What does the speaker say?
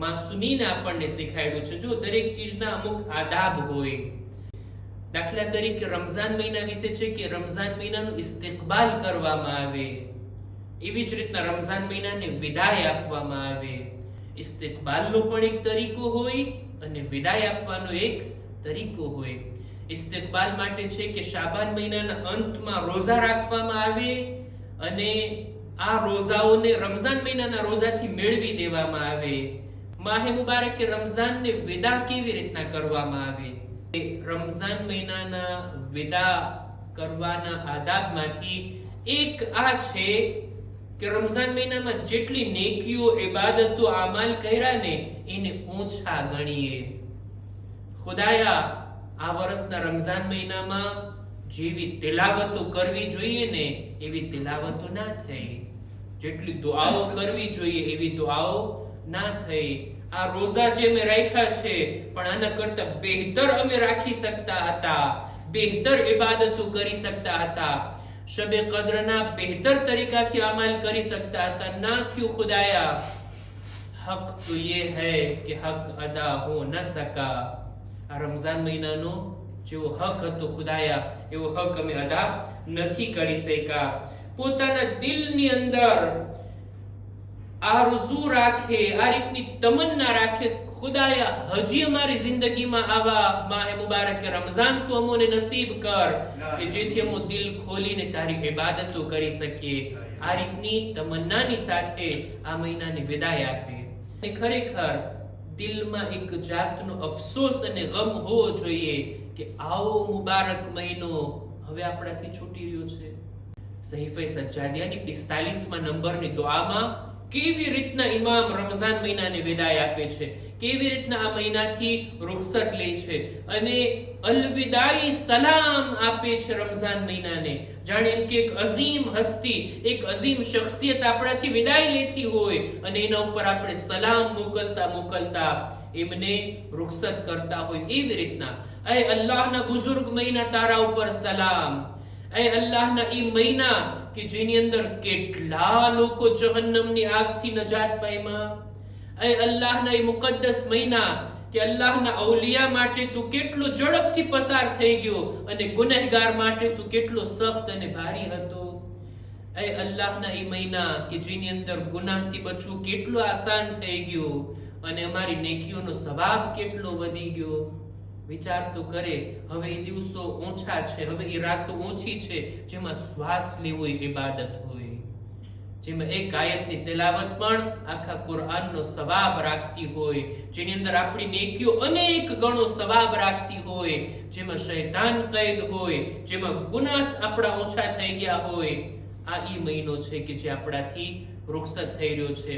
માસુમીને આપણને શીખાડ્યું છે. જો દરેક ચીજના અમુક આદાબ હોય, દાખલા તરીકે રમઝાન મહિના વિશે છે કે રમઝાન મહિનાનું ઇસ્તિકબાલ કરવામાં આવે, એવી જ રીતના રમઝાન મહિનાને વિદાય આપવામાં આવે. ઇસ્તિકબાલનો પણ એક તરીકો હોય અને વિદાય આપવાનો એક તરીકો હોય. ઇસ્તિકબાલ માટે છે કે શાબાન મહિનાના અંતમાં રોઝા રાખવામાં આવે અને આ રોઝાઓને રમઝાન મહિનાના રોઝાથી મેળવી દેવામાં આવે. માહે મુબારક કે રમઝાનને વિદા કેવી રીતના કરવામાં આવે? રમઝાન મહિનાના વિદા કરવાના આદાબમાંથી એક આ છે કે રમઝાન મહિનામાં જેટલી નેકીઓ, ઇબાદતો, આમાલ કર્યા ને એને ઓછા ગણીએ. ખુદાયા, આ વર્ષના રમઝાન મહિનામાં જેવી તિલાવતો કરવી જોઈએ ને એવી તિલાવતો ના થઈ. જેટલી દુઆઓ કરવી જોઈએ એવી દુઆઓ ના થઈ. આ રોઝા જે મેં રાખ્યા છે, પણ આના કરતા બહેતર અમે રાખી શકતા હતા. બહેતર ઇબાદતો કરી શકતા હતા. શબે કદરના બહેતર તરીકાથી અમલ કરી શકતા હતા. ના ક્યું ખુદાયા. હક તો યે હૈ કે હક અદા હો ન સકા. આ રમઝાન મહિનાનો જેવો હક હતો ખુદાયા, એવો હક અમે અદા નથી કરી શક્યા. પોતાના દિલની અંદર આરઝુ રાખે આ રીતની તમન્ના રાખે. ખુદાયા હજી અમારી જિંદગીમાં આવા માહે મુબારક રમઝાન તો અમોને નસીબ કર કે જેથી અમો દિલ ખોલીને તારી ઇબાદતો કરી શકીએ આ રીતની તમન્નાની સાથે આ મહિનાની વિદાય આપે અને ખરેખર દિલમાં એક જાતનો અફસોસ અને ગમ હોવો જોઈએ કે આવો મુબારક મહિનો હવે આપણાથી છૂટી રહ્યો છે. સહીફે સજ્જાદિયાની 45માં નંબરની દુઆમાં કેવી રીતના ઇમામ રમઝાન મહિનાને વિદાય આપે છે? કેવી રીતના આ મહિનાથી રુખસત લે છે? અને અલવિદાઈ સલામ આપે છે રમઝાન મહિનાને. જાણે એમ કે એક અઝીમ હસ્તી, એક અઝીમ શખ્સિયત આપણાથી વિદાય લેતી હોય અને એના ઉપર આપણે સલામ મોકલતા મોકલતા એમને રુખસત કરતા હોય એવી રીતના. અહીં અલ્લાહના બુઝુર્ગ મહિના તારા ઉપર સલામ. એ અલ્લાહના એ મહિના કે જેની અંદર કેટલા લોકો જહન્નમની આગથી નજાત પામ્યા એ અલ્લાહના એ મુકદ્દસ મહિના કે અલ્લાહના ઔલિયા માટે તું કેટલો ઝડપથી પસાર થઈ ગયો અને ગુનેહગાર માટે તું કેટલો સખ્ત અને ભારી હતો? એ અલ્લાહના એ મહિના કે જેની અંદર ગુનાહથી બચવું કેટલું આસાન થઈ ગયું અને અમારી નેકીઓનો સવાબ કેટલો વધી ગયો? વિચાર તો કરે, હવે એ દિવસો ઓછા છે, હવે એ રાતો ઓછી છે, જેમાં શ્વાસ લેવો એ ઇબાદત હોય. જેમાં એક આયતની તેલાવત પણ આખા કુરઆનનો સવાબ રાખતી હોય, જેની અંદર આપણી નેકીઓ અનેક ગણો સવાબ રાખતી હોય, જેમાં શૈતાન કૈદ હોય, જેમાં ગુનાહ આપણા ઓછા થઈ ગયા હોય. આ ઈ મહિનો છે કે જે આપણાથી રુખસત થઈ રહ્યો છે.